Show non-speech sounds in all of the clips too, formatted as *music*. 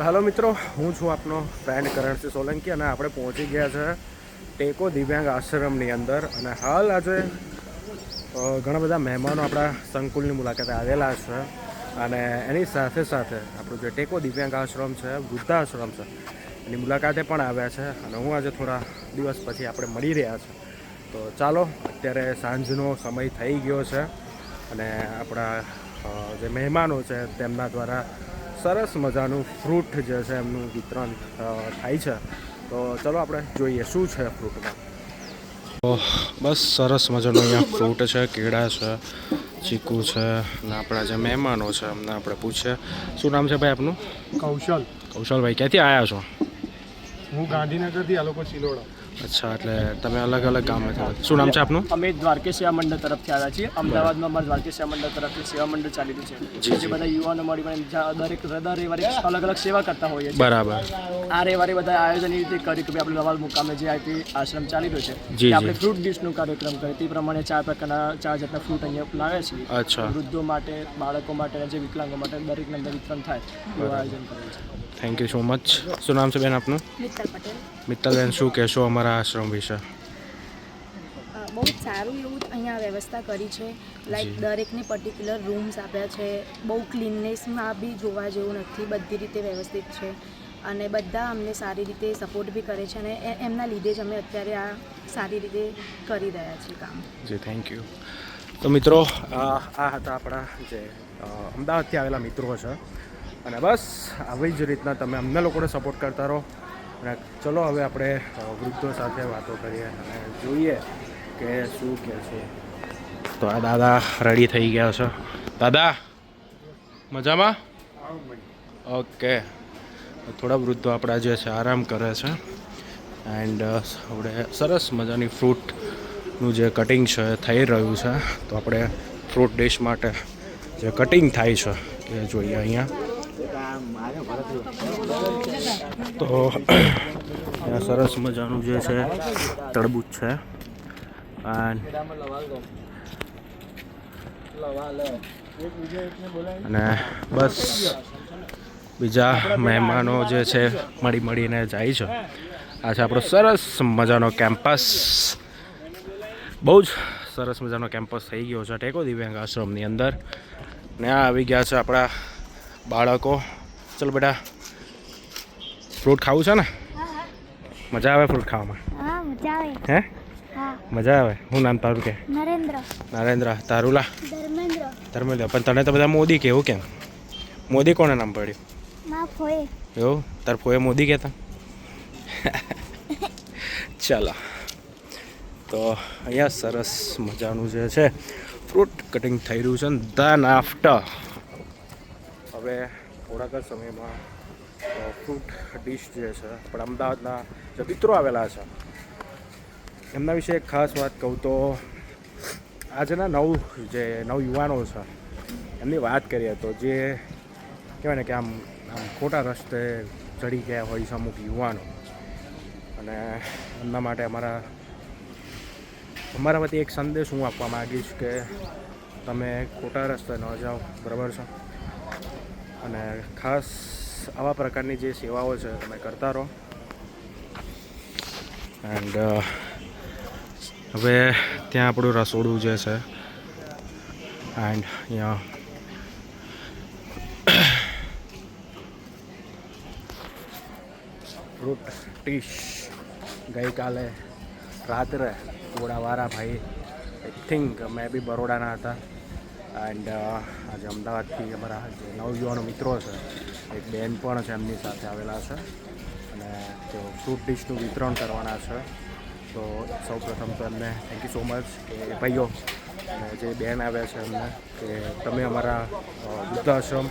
તો હેલો મિત્રો, હું છું આપનો ફ્રેન્ડ કરણસિંહ સોલંકી અને આપણે પહોંચી ગયા છે ટેકો દિવ્યાંગ આશ્રમની અંદર અને હાલ આજે ઘણા બધા મહેમાનો આપણા સંકુલની મુલાકાતે આવેલા છે અને એની સાથે સાથે આપણું જે ટેકો દિવ્યાંગ આશ્રમ છે, વૃદ્ધાશ્રમ છે, એની મુલાકાતે પણ આવ્યા છે અને હું આજે થોડા દિવસ પછી આપણે મળી રહ્યા છે. તો ચાલો, અત્યારે સાંજનો સમય થઈ ગયો છે અને આપણા જે મહેમાનો છે તેમના દ્વારા સરસ મજાનું ફ્રૂટ જે છે એમનું વિતરણ થાય છે. તો ચલો આપણે જોઈએ શું છે ફ્રૂટમાં. તો બસ સરસ મજાનું અહીંયા ફ્રૂટ છે કેળા છે ચીકુ છે અને આપણા જે મહેમાનો છે એમને આપણે પૂછીએ. શું નામ છે ભાઈ આપનું? કૌશલ. કૌશલભાઈ ક્યાંથી આવ્યા છો? હું ગાંધીનગરથી આ લોકો ચિલોડા અચ્છા એટલે તમે અલગ અલગ છો. શું નામ છે આપનું? અમે દ્વારકેશ સેવા મંડળ તરફથી આવ્યા છીએ. અમદાવાદમાં અમારા દ્વારકેશ સેવા મંડળ તરફથી સેવા મંડળ ચાલી રહ્યું છે. જે બધા યુવાનો મળી પણ દરેક દર રવિવારે અલગ અલગ સેવા કરતા હોઈએ છીએ. બરાબર. આ રવિવારે બધા આયોજન એવી રીતે કર્યું કે આપણે નવાલ મુકામે જે આઈપી આશ્રમ ચાલી રહ્યો છે આપણે ફ્રૂટ ડીશનું કાર્યક્રમ કર્યો. તે પ્રમાણે ચાર પ્રકારના ચાર જાતના ફ્રૂટ અહીંયા લાવ્યા છીએ અચ્છા. વૃદ્ધો માટે બાળકો માટે જે વિકલાંગો માટે દરેકને અંદર વિતરણ થાય એવું આયોજન કરેલું છે. થેન્ક યુ સો મચ શું નામ છે બેન આપનું? મિત્તલ પટેલ. મિત્તલબેન શું કહેશો અમારા આશ્રમ વિશે? બહુ સારું એવું અહીંયા વ્યવસ્થા કરી છે. લાઈક. દરેકને પર્ટિક્યુલર રૂમ્સ આપ્યા છે. બહુ ક્લીનનેસમાં બી જોવા જેવું નથી. બધી રીતે વ્યવસ્થિત છે. અને બધા અમને સારી રીતે સપોર્ટ બી કરે છે અને એમના લીધે જ અમે અત્યારે આ સારી રીતે કરી રહ્યા છીએ કામ. જી થેન્ક યુ તો મિત્રો આ હતા આપણા જે અમદાવાદથી આવેલા મિત્રો છે. અને બસ, આવી જ રીતના તમે અમને લોકોને સપોર્ટ કરતા રહો. અને ચલો હવે આપણે વૃદ્ધો સાથે વાતો કરીએ અને જોઈએ કે શું કહે છે. તો આ દાદા રેડી થઈ ગયા છે. દાદા, મજામાં? ઓકે. થોડા વૃદ્ધો આપણા જે છે, આરામ કરે છે. એન્ડ આપણે સરસ મજાની ફ્રૂટનું જે કટિંગ છે, થઈ રહ્યું છે. તો આપણે ફ્રૂટ ડિશ માટે જે કટિંગ થાય છે, એ જોઈએ અહીંયા. તો સરસ મજાનું જે છે, તડબૂચ છે. અને બસ બીજા મહેમાનો જે છે, મળી મળીને જાય છે. આ છે આપણો સરસ મજાનો કેમ્પસ. બહુ જ સરસ મજાનો કેમ્પસ થઈ ગયો છે ટેકો દિવ્યાંગ આશ્રમની અંદર. ને આ આવી ગયા છે આપણા બાળકો. ચલો બેટા ફ્રૂટ ખાવું છે ને? મજા આવે ફ્રૂટ ખાવામાં? હા. મજા આવે. હે? નામ તારું કે? નરેન્દ્ર. નરેન્દ્ર. તારુલા? ધર્મેન્દ્ર. ધર્મેન્દ્ર. પણ તને તો બધા મોદી કેવું કેમ? મોદી કોને નામ પડ્યું? એવું? તાર ફોએ મોદી કહેતા? ચાલો. તો અહીંયા સરસ મજાનું જે છે ફ્રૂટ કટિંગ થઈ રહ્યું છે ધન આફ્ટર. હવે થોડાક જ સમયમાં ફ્રૂટ ડીશ જે છે આપણા અમદાવાદના જે મિત્રો આવેલા છે, એમના વિશે એક ખાસ વાત કહું તો આજના નવ જે નવ યુવાનો છે, એમની વાત કરીએ તો જે કહેવાય ને કે આમ આમ ખોટા રસ્તે ચડી ગયા હોય છે અમુક યુવાનો. અને એમના માટે અમારા અમારા વતી એક સંદેશ હું આપવા માગીશ કે તમે ખોટા રસ્તે ન જાઓ, બરાબર છે? અને ખાસ આવા પ્રકારની જે સેવાઓ છે, તમે કરતા રહો. એન્ડ હવે ત્યાં આપણું રસોડું જે છે એન્ડ અહીંયા ફ્રૂટ ટીશ ગઈકાલે રાત્રે થોડાવાળા ભાઈ આઈ થિંક મેં બી બરોડાના હતા. એન્ડ આજે અમદાવાદથી અમારા જે નવયુવાનો મિત્રો છે એક બેન પણ છે, એમની સાથે આવેલા છે. અને તેઓ ફ્રૂટ ડીશનું વિતરણ કરવાના છે. તો સૌ પ્રથમ તો એમને થેન્ક યુ સો મચ કે ભાઈઓ અને જે બેન આવ્યા છે એમને કે તમે અમારા વૃદ્ધાશ્રમ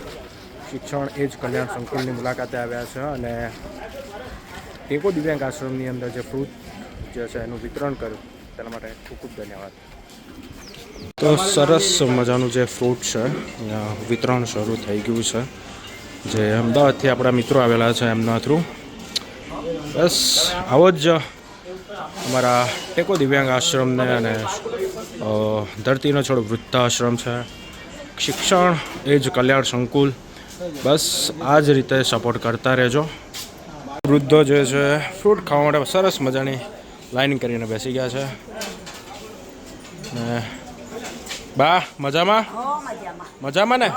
શિક્ષણ એ જ કલ્યાણ સંકુલની મુલાકાતે આવ્યા છે અને ટેકો દિવ્યાંગ આશ્રમની અંદર જે ફ્રૂટ જે છે એનું વિતરણ કર્યું. તેના માટે ખૂબ ખૂબ ધન્યવાદ. તો સરસ મજાનું જે ફ્રૂટ છે વિતરણ શરૂ થઈ ગયું છે. જે અમદાવાદથી આપણા મિત્રો આવેલા છે એમના થ્રુ. બસ, આવો જ અમારા ટેકો દિવ્યાંગ આશ્રમને અને ધરતીનો છોડ વૃદ્ધાશ્રમ છે. શિક્ષણ એ જ કલ્યાણ સંકુલ. બસ, આ જ રીતે સપોર્ટ કરતા રહેજો. વૃદ્ધો જે છે ફ્રૂટ ખાવા માટે સરસ મજાની લાઈન કરીને બેસી ગયા છે. ને બા મજામાં? મજામાં. ને?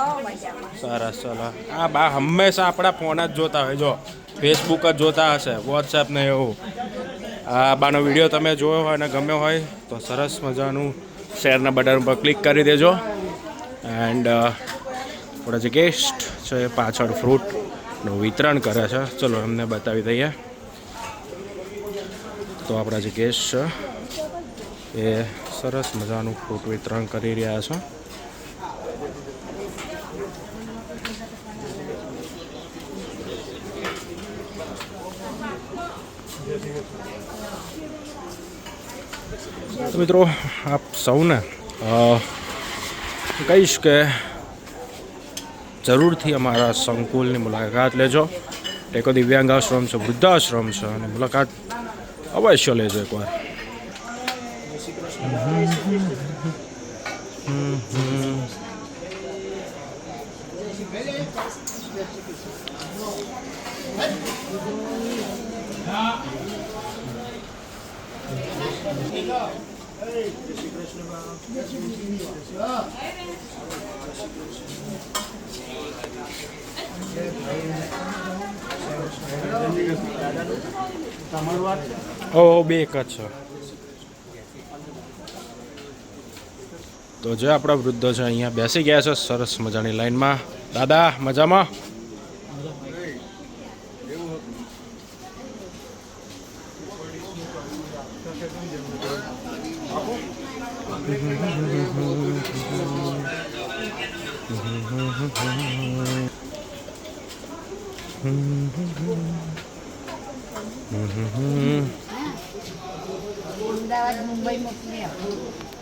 સરસ ચલો આ બા હંમેશા આપણા ફોન જ જોતા હોય જો. ફેસબુક જ જોતા હશે વોટ્સએપ ને એવું. આ બાનો વીડિયો તમે જોયો હોય અને ગમ્યો હોય તો સરસ મજાનું શેરના બટન પર ક્લિક કરી દેજો. એન્ડ આપણા જે ગેસ્ટ છે એ પાછળ ફ્રૂટનું વિતરણ કરે છે. ચલો એમને બતાવી દઈએ. તો આપણા જે ગેસ્ટ છે એ સરસ મજાનું ફ્રૂટ વિતરણ કરી રહ્યા છો. તો મિત્રો, આપ સૌને કહીશ કે જરૂરથી અમારા સંકુલની મુલાકાત લેજો. ટેકો દિવ્યાંગ આશ્રમ છે, વૃદ્ધાશ્રમ છે, અને મુલાકાત અવશ્ય લેજો એકવાર. ઓ બે એક તો જે આપણા વૃદ્ધો છે અહીંયા બેસી ગયા છે સરસ મજાની લાઈનમાં. દાદા મજામાં?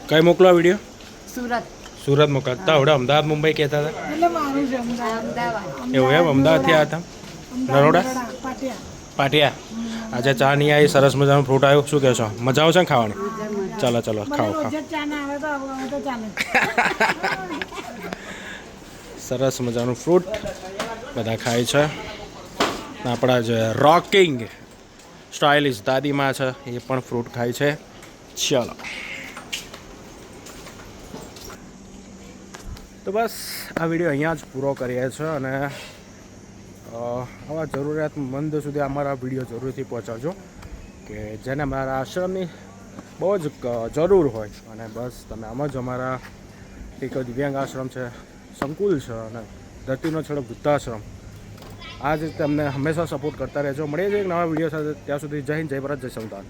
કઈ મોકલો વીડિયો? સુરત. સુરત મોકલતા આવડે. અમદાવાદ મુંબઈ કહેતા હતા? અમદાવાદ. એવું એમ? અમદાવાદથી આવ્યા હતા? નરોડા? પાટિયા. આજે ચા નહીં આવી સરસ મજાનું ફ્રૂટ આવ્યું. શું કહેશો? મજા આવશે ને ખાવાની? ચાલો ચાલો ખાઓ ખાઓ. *laughs* સરસ મજાનું ફ્રૂટ બધા ખાય છે. આપણા જે રોકિંગ સ્ટાઇલિશ દાદીમાં છે એ પણ ફ્રૂટ ખાય છે. ચલો. તો બસ, આ વીડિયો અહીંયા જ પૂરો કરીએ છીએ અને આવા જરૂરિયાતમંદ સુધી અમારા વીડિયો જરૂરથી પહોંચાડજો, કે જેને મારા આશ્રમની બહુ જ જરૂર હોય. અને બસ, તમે આમ જ અમારા એક દિવ્યાંગ આશ્રમ છે, સંકુલ છે અને ધરતીનો છેડો વૃદ્ધાશ્રમ. આ જ રીતે અમને હંમેશા સપોર્ટ કરતા રહેજો. મળીએ છીએ એક નવા વીડિયો સાથે. ત્યાં સુધી જય હિન્દ, જય ભારત, જય સંવિધાન.